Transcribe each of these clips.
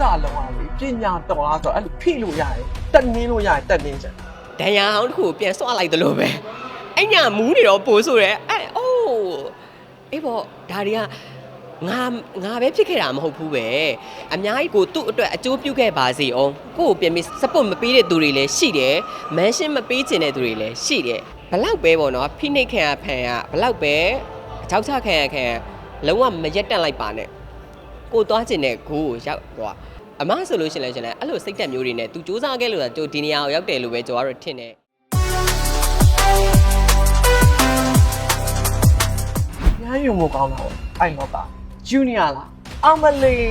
ကလုံးကလေပညာတော်လားဆိုတော့အဲ့လိုဖိလို့ရတယ်တက်နင်းလို့ရတယ်တက်နင်းချင်ဒဏ်ရာဟောင်းတစ်ခုကိုပြန်ဆွလိုက်သလိုပဲအဲ့ညာမူးနေတော့ပို့ဆိုရဲအဲ့အိုးအေးပေါ့ဒါတွေကငါငါပဲဖြစ်ခဲ့တာမဟုတ်ဘူးပဲအများကြီးကိုသူ့အတွက်အကျိုးပြုခဲ့ပါစေအောင်ကို့ကိုပြန်ပြီး support မပေးတဲ့သူတွေလည်းရှိတယ်မန်ရှင်းမပေးချင်တဲ့သူတွေလည်းရှိတယ်ဘလောက်ပဲပေါ့နော်ဖိနှိတ်ခံရဖန်ရဘလောက်ပဲကြောက်ချခံရခံရလုံးဝမရက်တက်လိုက်ပါနဲ့ ကိုသွားချင်တဲ့ကိုကိုရောက်သွားအမဆိုလို့ရှိရင်လည်းရှင်လည်းအဲ့လိုစိတ်တက်မျိုးတွေနဲ့ तू စူးစမ်းခဲ့လို့ဆိုတော့ဒီနေရာကိုရောက်တယ်လို့ပဲကျွန်တော်ကတော့ထင်တယ်ညာယုံမကောင်းတာပေါ့အဲ့တော့ကဂျူနီယာလားအမလေး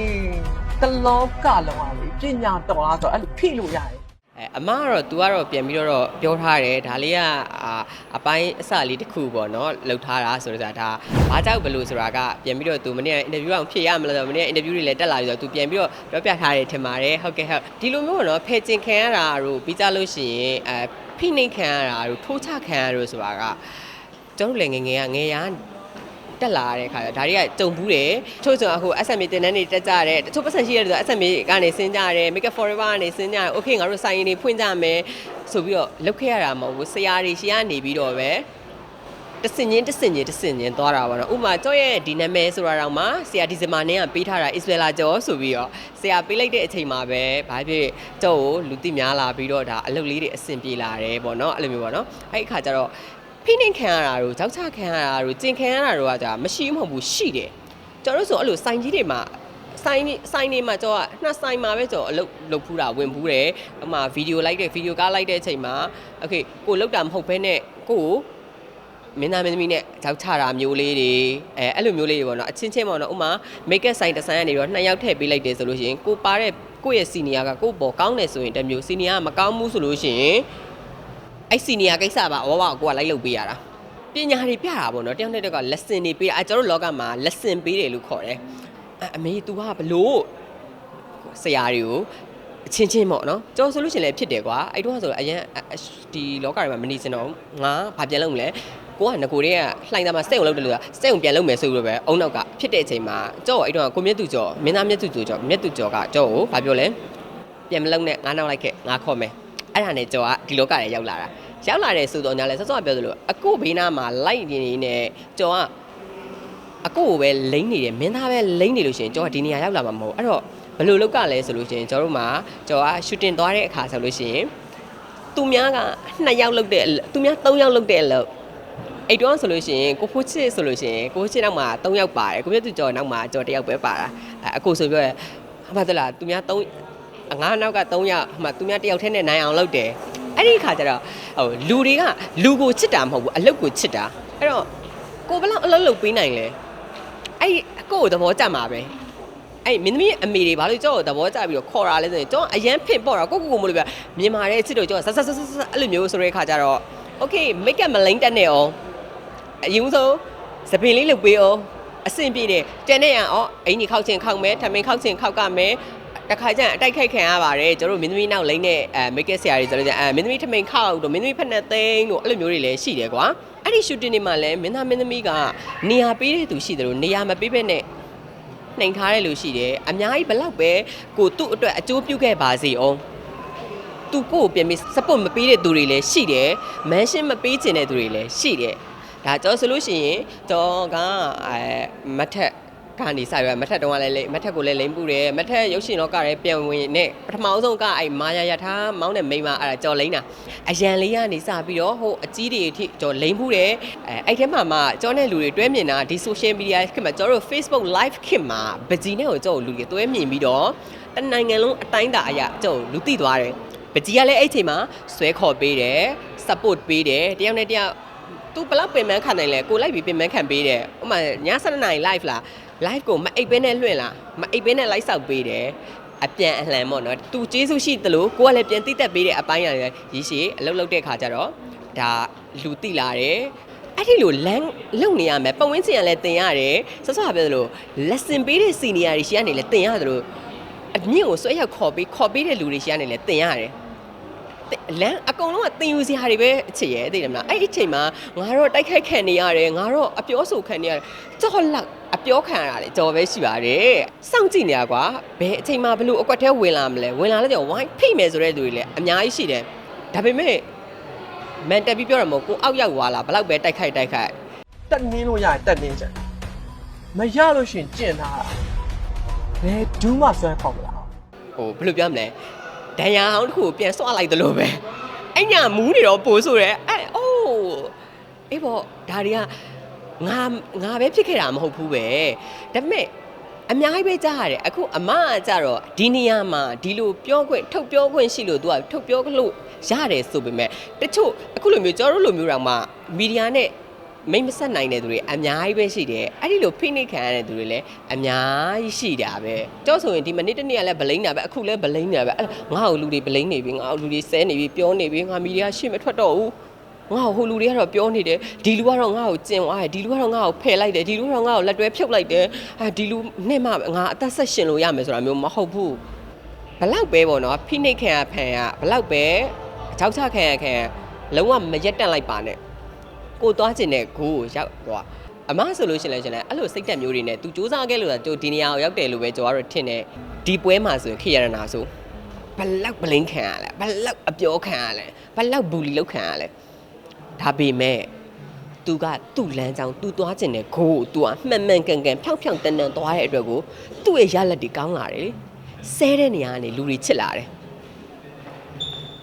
တလောကလုံးကလေပညာတော်လားဆိုတော့အဲ့လိုဖိလို့ရတယ် အဲအမကတော့ तू ကတော့ပြန်ပြီးတော့ပြောထားတယ်ဒါလေးကအာအပိုင်းအစလေးတစ်ခုပေါ့နော်လှုပ်ထားတာဆိုတော့ဒါဘာကြောက်ဘလို့ဆိုတာကပြန်ပြီးတော့ तू မနေ့ကအင်တာဗျူးအောင်ဖြေရမလားဆိုတော့မနေ့ကအင်တာဗျူးတွေလည်းတက်လာပြီးတော့ तू ပြန်ပြီးတော့ပြောပြထားတယ်ထင်ပါတယ်ဟုတ်ကဲ့ဟုတ်ဒီလိုမျိုးပေါ့နော်ဖယ်ကျင်ခံရတာတို့ပြီးကြလို့ရှိရင်အဲဖိနှိပ်ခံရတာတို့ထိုးချခံရတာတို့ဆိုတာကကျွန်တော်တို့လည်းငယ်ငယ်ကငယ်ရ တက်လာတဲ့ခါကျဒါတွေကကြုံဘူးတယ်ချို့ဆိုအခု SMA တင်တန်းတွေတက်ကြတယ်တချို့ပတ်စံရှိတဲ့လူက SMA ကနေဆင်းကြတယ် Make up Forever ကနေဆင်းကြတယ် Okay ငါတို့ဆိုင်ရင်တွေဖွင့်ကြမယ်ဆိုပြီးတော့လုပ်ခဲ့ရတာမဟုတ်ဘူးဆရာတွေရှေ့ကနေပြီးတော့ပဲတစင်ချင်းတစင်ချင်းတစင်ချင်းသွားတာပါတော့ဥပမာကျော့ရဲ့ဒီနာမည်ဆိုတာတော့မှဆရာဒီဇင်မာနဲ့ကပေးထားတာ Isabella ကျော်ဆိုပြီးတော့ဆရာပေးလိုက်တဲ့အချိန်မှာပဲဘာဖြစ်ကျော့ကိုလူသိများလာပြီးတော့ဒါအလုပ်လေးတွေအဆင်ပြေလာတယ်ပေါ့နော်အဲ့လိုမျိုးပေါ့နော်အဲ့ဒီအခါကျတော့ ဖိနှိပ်ခံရတာတို့ကြောက်ချခံရတာတို့ကျင်ခံရတာတို့ကကြာမရှိမဟုတ်ဘူးရှိတယ်ကျွန်တော်တို့ဆိုအဲ့လိုစိုင်ကြီးတွေမှာ ဆိုင်နေဆိုင်နေမှာကျွန်တော်ကနှစ်ဆိုင်မှာပဲကျွန်တော်အလုပ်လုပ်ဖူးတာဝင်ဖူးတယ်။အမှဗီဒီယိုလိုက်တဲ့ဗီဒီယိုကားလိုက်တဲ့အချိန်မှာโอเคကိုလောက်တာမဟုတ်ဘဲနဲ့ကိုကိုမင်းသားမင်းသမီးနဲ့ကြောက်ချတာမျိုးလေးတွေအဲအဲ့လိုမျိုးလေးတွေပေါ့နော်အချင်းချင်းပေါ့နော်ဥမာ make up ဆိုင်တစ်ဆိုင်ကနေတော့နှစ်ယောက်ထည့်ပေးလိုက်တယ်ဆိုလို့ရှိရင်ကိုပါတဲ့ကိုယ့်ရဲ့စီနီယာကကိုယ့်ပေါ်ကောင်းတယ်ဆိုရင်တစ်မျိုးစီနီယာကမကောင်းဘူးဆိုလို့ရှိရင် အဲ့စီနီယာကိစ္စပါဝဝကိုကလိုက်လုပ်ပေးရတာပညာတွေပြတာပေါ့နော်တယောက်နဲ့တယောက်က lesson တွေပေးတာအဲကျွန်တော်တို့လောကမှာ lesson ပေးတယ်လို့ခေါ်တယ်အအမေ तू ကဘလို့ဆရာတွေကိုအချင်းချင်းပေါ့နော်ကြောဆိုလို့ရှရင်လည်းဖြစ်တယ်ကွာအဲ့တော့ဆိုတော့အရင်အအဒီလောကတွေမှာမနေစင်တော့ဘူးငါဘာပြန်လုပ်မလဲကိုကငကိုတွေကလှိုင်းသားမှာစိတ်ုံလုပ်တယ်လို့ကစိတ်ုံပြန်လုပ်မယ်ဆိုလို့ပဲအုံနောက်ကဖြစ်တဲ့အချိန်မှာကြောအဲ့တော့ကိုမြတ်သူကျော်မင်းသားမြတ်သူကျော်မြတ်သူကျော်ကကြောကိုဘာပြောလဲပြန်မလုပ်နဲ့ငါနောက်လိုက်ခဲ့ငါခေါ်မယ်အဲ့ဒါနဲ့ကျော်ကဒီလောကတွေရောက်လာတာ ရောက်လာတယ်ဆိုတော့ညာလဲဆော့ဆော့ပြောသလိုအကိုဘေးနားမှာလိုက်နေနေနဲ့ကျော်ကအကိုကိုပဲလိမ့်နေတယ်မင်းသားပဲလိမ့်နေလို့ရှိရင်ကျော်ကဒီနေရာရောက်လာမှာမဟုတ်အဲ့တော့ဘယ်လိုလုပ်ကလဲဆိုလို့ရှိရင်ကျော်တို့မှာကျော်ကရှူတင်သွားတဲ့အခါဆိုလို့ရှိရင်သူများက2ယောက်လုပ်တဲ့အလုပ်သူများ3ယောက်လုပ်တဲ့အလုပ်အဲ့တော့ဆိုလို့ရှိရင်ကိုဖိုးချစ်ဆိုလို့ရှိရင်ကိုဖိုးချစ်နောက်မှာ3ယောက်ပါတယ်ကိုမြတ်သူကျော်နောက်မှာကျော်1ယောက်ပဲပါတာအဲ့အကိုဆိုပြောရဲဟာမသလားသူများ3ငါနောက်က3ယောက်ဟိုမှာသူများ1ယောက်ထဲနဲ့နိုင်အောင်လုပ်တယ် အဲ့ဒီအခါကျတော့ဟိုလူတွေကလူကိုချစ်တာမဟုတ်ဘူးအလုပ်ကိုချစ်တာအဲ့တော့ကိုဘယ်လောက်အလုပ်လုပ်ပေးနိုင်လဲအဲ့အကိုကိုသဘောကျမှာပဲအဲ့မင်းသမီးအမေတွေဘာလို့ကြောက်သဘောကျပြီးတော့ခေါ်တာလဲဆိုရင်ကျောင်းအရန်ဖင်ပေါ့တာကိုကိုကိုမလို့ပြမြင်မာတဲ့ချစ်တို့ကျောင်းဆက်ဆက်ဆက်ဆက်ဆက်အဲ့လိုမျိုးဆိုတဲ့ခါကျတော့ okay make up မလိမ့်တက်နဲ့အောင်အရင်ဆုံးစပင်လေးလုပ်ပေးအောင်အဆင်ပြေတယ်တန်တဲ့ရအောင်အင်ကြီးခောက်ချင်ခောက်မယ်ထမင်းခောက်ချင်ခောက်ကမယ် တခါကျရင်အတိုက်ခိုက်ခံရပါတယ်ကျတို့မင်းသမီးနောက်လိမ့်တဲ့အဲ make up ဆရာတွေဆိုလို့ကျရင်အဲမင်းသမီးထမင်းခောက်တို့မင်းသမီးဖက်နဲ့သိန်းတို့အဲ့လိုမျိုးတွေလည်းရှိတယ်ကွာအဲ့ဒီ shooting တွေမှာလည်းမင်းသားမင်းသမီးကနေရာပေးတဲ့သူရှိတယ်လို့နေရာမပေးဘဲနဲ့နှိမ်ထားတဲ့လူရှိတယ်အများကြီးဘလောက်ပဲကိုသူ့အတွက်အကျိုးပြုခဲ့ပါစေအောင်သူကိုကိုပြန်ပြီး support မပေးတဲ့သူတွေလည်းရှိတယ်မန်ရှင်းမပေးချင်တဲ့သူတွေလည်းရှိတယ်ဒါကြောဆိုလို့ရှိရင်တော့ကအဲမထက် ကနေစရမထက်တုံးကလည်းလိမ့်မထက်ကိုလည်းလိမ့်ပူတယ်မထက်ရုပ်ရှင်တော့ကလည်းပြန်ဝင်နဲ့ပထမအောင်ဆုံးကအဲ့မာယာရထားမောင်းတဲ့မိန်းမအဲ့ဒါကြော်လိမ့်တာအရန်လေးကနေစပြီးတော့ဟိုအကြီးတွေအထိကြော်လိမ့်ပူတယ်အဲအဲ့ထဲမှာမှကြောတဲ့လူတွေတွဲမြင်တာဒီ social media ခေတ်မှာကျွန်တော်တို့ Facebook live ခေတ်မှာပကြီးနဲ့ကိုကြော်လူတွေတွဲမြင်ပြီးတော့တနိုင်ငံလုံးအတိုင်းတာအရာကြော်လူသိသွားတယ်ပကြီးကလည်းအဲ့ချိန်မှာဆွဲခေါ်ပေးတယ် support ပေးတယ်တယောက်နဲ့တယောက် तू ဘလောက်ပင်ပန်းခံနိုင်လဲကိုလိုက်ပြီးပင်ပန်းခံပေးတယ်ဥပမာည7နာရီ live လား live ကိုမအိပ်ဘဲနဲ့လွှင့်လားမအိပ်ဘဲနဲ့လိုက်ဆောက်ပေးတယ်အပြန်အလှန်ပေါ့နော် तू ကျေးဇူးရှိသလိုကိုကလည်းပြန်တိတက်ပေးတဲ့အပိုင်းရတယ်ရည်ရှိအလုပ်လုပ်တဲ့ခါကျတော့ဒါလူတိလာတယ်အဲ့ဒီလိုလမ်းလုံနေရမယ်ပတ်ဝန်းကျင်ကလည်းတင်ရတယ်ဆော့ဆော့ပြောသလို lesson ပေးတဲ့ senior တွေရှိကနေလည်းတင်ရတယ်လို့အမြင့်ကိုဆွဲရောက်ခေါ်ပေးခေါ်ပေးတဲ့လူတွေရှိကနေလည်းတင်ရတယ် လမ်းအကုန်လုံးကတင်ယူစရာတွေပဲအချစ်ရဲ့သိတယ်မလားအဲ့ဒီအချိန်မှာငါတော့တိုက်ခိုက်ခံနေရတယ်ငါတော့အပြောဆိုခံနေရတယ်ကြောက်လောက်အပြောခံရတာလေကြော်ပဲရှိပါတယ်စောင့်ကြည့်နေရကွာဘယ်အချိန်မှဘလို့အကွက်ထဲဝင်လာမလဲဝင်လာလဲကြောင့်ဝိုင်းဖိမယ်ဆိုတဲ့သူတွေလည်းအများကြီးရှိတယ်ဒါပေမဲ့မန်တက်ပြီးပြောရမို့ကိုအောက်ရောက်သွားလားဘလောက်ပဲတိုက်ခိုက်တိုက်ခိုက်တက်နင်းလို့ရရင်တက်နင်းချင်မရလို့ရှရင်ကျင့်ထားတာဘယ်ဒူးမှဆွဲခေါက်မလားဟိုဘယ်လိုပြောမလဲ ဒဏ်ရာဟောင်းတစ်ခုကိုပြန်ဆွလိုက်သလိုပဲအဲ့ညာမူးနေတော့ပို့ဆိုရဲအဲ့အိုးအေးပေါ့ဒါတွေကငါငါပဲဖြစ်ခဲ့တာမဟုတ်ဘူးပဲဒါပေမဲ့အများကြီးပဲကြားရတယ်အခုအမကကြတော့ဒီနေရာမှာဒီလိုပြောခွင့်ထုတ်ပြောခွင့်ရှိလို့ तू ကထုတ်ပြောလို့ရတယ်ဆိုပေမဲ့တချို့အခုလိုမျိုးကျွန်တော်တို့လိုမျိုးတောင်မှမီဒီယာနဲ့ မိတ်မဆက်နိုင်တဲ့သူတွေအများကြီးပဲရှိတယ်အဲ့ဒီလိုဖိနှိပ်ခံရတဲ့သူတွေလည်းအများကြီးရှိတာပဲကြောက်ဆိုရင်ဒီမနေ့တနေ့ကလည်းဗလိန်တာပဲအခုလည်းဗလိန်တာပဲအဲ့ငါ့ကိုလူတွေဗလိန်နေပြီငါ့ကိုလူတွေဆဲနေပြီပြောနေပြီငါမီဒီယာရှေ့မထွက်တော့ဘူးငါ့ကိုဟိုလူတွေကတော့ပြောနေတယ်ဒီလူကတော့ငါ့ကိုကျင်သွားတယ်ဒီလူကတော့ငါ့ကိုဖယ်လိုက်တယ်ဒီလူကတော့ငါ့ကိုလက်တွဲဖြုတ်လိုက်တယ်အဲဒီလူနဲ့မှငါအသက်ဆက်ရှင်လို့ရမယ်ဆိုတာမျိုးမဟုတ်ဘူးဘလောက်ပဲပေါ့နော်ဖိနှိပ်ခံရဖန်ရဘလောက်ပဲအချောက်ချခံရခံရလုံးဝမရက်တက်လိုက်ပါနဲ့ ကိုသွားကျင်တဲ့ဂိုးကိုရောက်သွားအမဆိုလို့ရှိရင်လည်းရှင်လည်းအဲ့လိုစိတ်တက်မျိုးတွေနဲ့သူစူးစမ်းခဲ့လို့ဆိုတော့ဒီနေရာကိုရောက်တယ်လို့ပဲကျွန်တော်တို့ထင်တယ်ဒီပွဲမှာဆိုရင်ခေရတနာဆိုဘလောက်ပလင်းခံရလဲဘလောက်အပြောခံရလဲဘလောက်ဘူလီလောက်ခံရလဲဒါပေမဲ့သူကသူ့လမ်းကြောင်းသူသွားကျင်တဲ့ဂိုးကိုသူကမှန်မှန်ကန်ကန်ဖြောင်းဖြောင်းတန်တန်သွားတဲ့အတွက်ကိုသူ့ရဲ့ရလက်တွေကောင်းလာတယ်လေဆဲတဲ့နေရာကနေလူတွေချစ်လာတယ်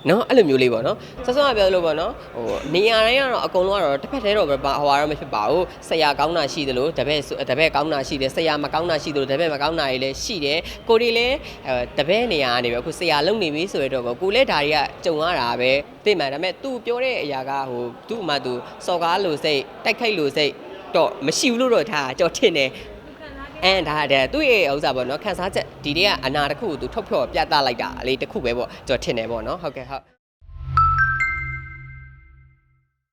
နော်အဲ့လိုမျိုးလေးပေါ့နော်ဆက်ဆုံးကပြောလို့ပေါ့နော်ဟိုနေရာတိုင်းကတော့အကုန်လုံးကတော့တစ်ဖက်တည်းတော့ပဲပါဟိုဟာတော့မဖြစ်ပါဘူးဆရာကောင်းတာရှိတယ်လို့တပည့်ဆိုတပည့်ကောင်းတာရှိတယ်ဆရာမကောင်းတာရှိတယ်လို့တပည့်မကောင်းတာတွေလည်းရှိတယ်ကိုတွေလည်းအဲတပည့်နေရာကနေပဲအခုဆရာလုံနေပြီဆိုရတော့ကိုလည်းဒါတွေကကြုံရတာပဲသိမှန်ဒါပေမဲ့ तू ပြောတဲ့အရာကဟိုသူ့အမှ तू စော်ကားလို့စိတ်တိုက်ခိုက်လို့စိတ်တော့မရှိဘူးလို့တော့ထားကြော်ထင်တယ် အဲဒါတဲ့သူ့ရဲ့ဥစ္စာပေါ့နော်ခန်းစားချက်ဒီတည်းကအနာတစ်ခုကိုသူထုတ်ဖော်ပြသလိုက်တာအလေးတစ်ခုပဲပေါ့ကျွန်တော်ထင်တယ်ပေါ့နော်ဟုတ်ကဲ့ဟုတ်